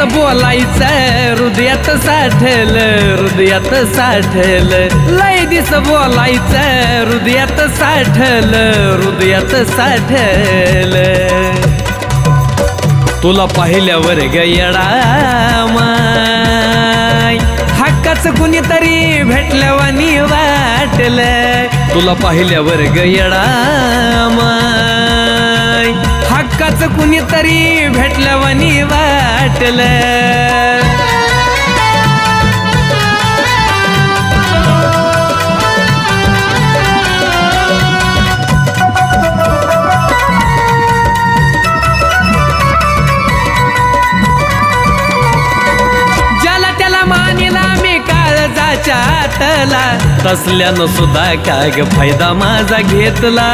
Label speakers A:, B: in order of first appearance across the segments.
A: बोलायचं हृदयात साठल हृदयात साठल. लय दिस बोलायचं हृदयात साठल हृदयात साठल. तुला पाहिल्यावर गयडा माय. हक्काच कुणीतरी भेटल्यावानी वाटल. तुला पाहिल्यावर गयडा माय. हक्काच कुणीतरी भेटल्यावानी वाटल ज्याला त्याला मानिला मी काळजाच्या आतला तसल्यानं सुद्धा काय फायदा माझा घेतला.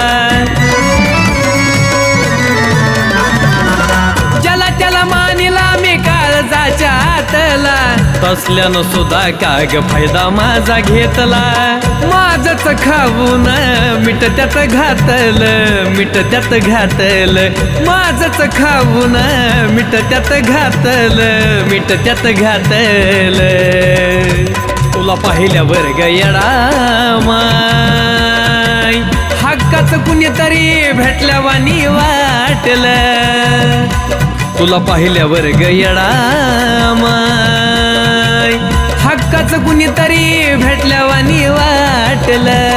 A: आतला तसल्यानं सुद्धा काय ग फायदा माझा घेतला. माझच खाऊन मिठ त्यात घातल मिठ त्यात घातल. माझच खाऊन मिठ त्यात घातल मिठ त्यात घातल. तुला पाहिल्यावर गयडा माय. हक्काच कुणीतरी भेटल्यावानी वाटल. तुला पाहिल्यावर गयडा माय. हक्काचं कुणीतरी भेटल्यावानी वाटलं.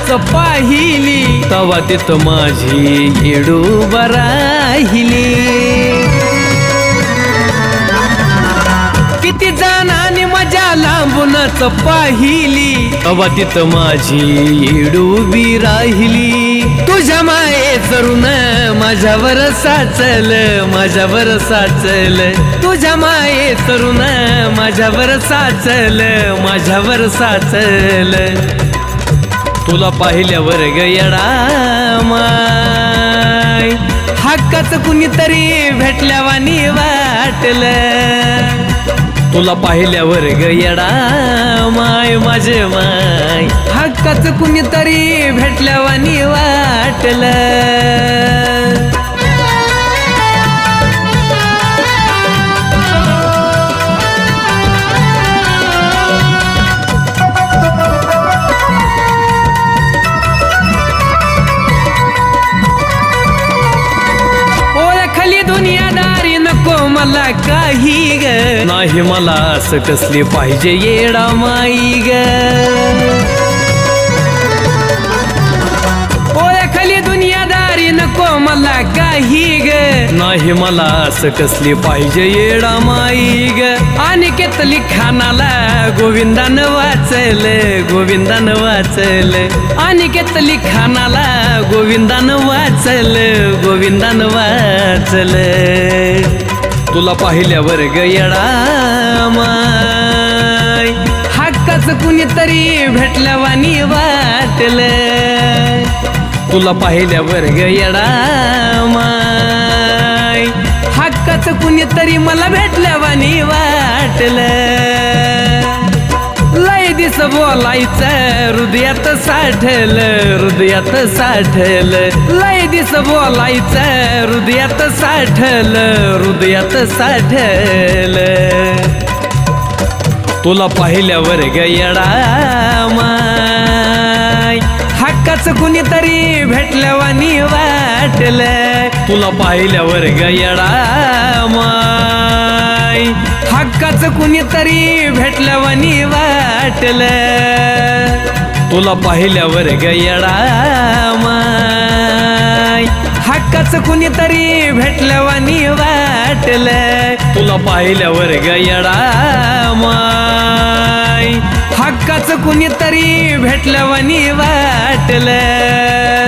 A: लांबूनच पाहिली. तवा तिथं माझी येडू राहिली किती जाणाने मजा लांबूनच पाहिली. तवा तिथं माझी येडू बी राहिली. तुझ्या माये तरुण माझ्यावर साचल माझ्यावर साचल. तुझ्या माये तरुण माझ्यावर साचल माझ्यावर साचल. तुला पाहिल्यावर गयडा माय. हक्काच कुणीतरी भेटल्यावानी वाटल. तुला पाहिल्यावर गयडा माय माझे माय. हक्काच कुणीतरी भेटल्यावानी वाटल. मला काही ग. नाही मला असं कसली पाहिजे येडा माई ग. दुनियादारी नको मला काही ग. नाही मला असं कसली पाहिजे येडा माई ग. आणि केतली खानाला गोविंदानं वाचल गोविंदानं वाचल. आणि केतली खानाला गोविंदानं वाचल गोविंदानं वाचल. तुला पाहिल्यावर गयडा माय. हक्काच कुणीतरी भेटल्यावानी वाटल. तुला पाहिल्यावर गयडा माय. हक्काच कुणीतरी मला भेटल्यावानी वाटल. लय दिस बोलायचं हृदयात साठल हृदयात साठल. लय दिस बोलायचं हृदयात साठल हृदयात साठल. तुला पाहिल्यावर गयडा माय. हक्काच कुणीतरी भेटल्यावानी वाटल. तुला पाहिल्यावर गयडा माय. हक्काच कुणीतरी भेटल्यावानी वाटल. तुला पाहिल्यावर गयडा माय. हक्काच कुणीतरी भेटल्यावानी वाटल. तुला पाहिल्यावर गयडा माय. हक्काच कुणीतरी भेटल्यावानी वाटलं.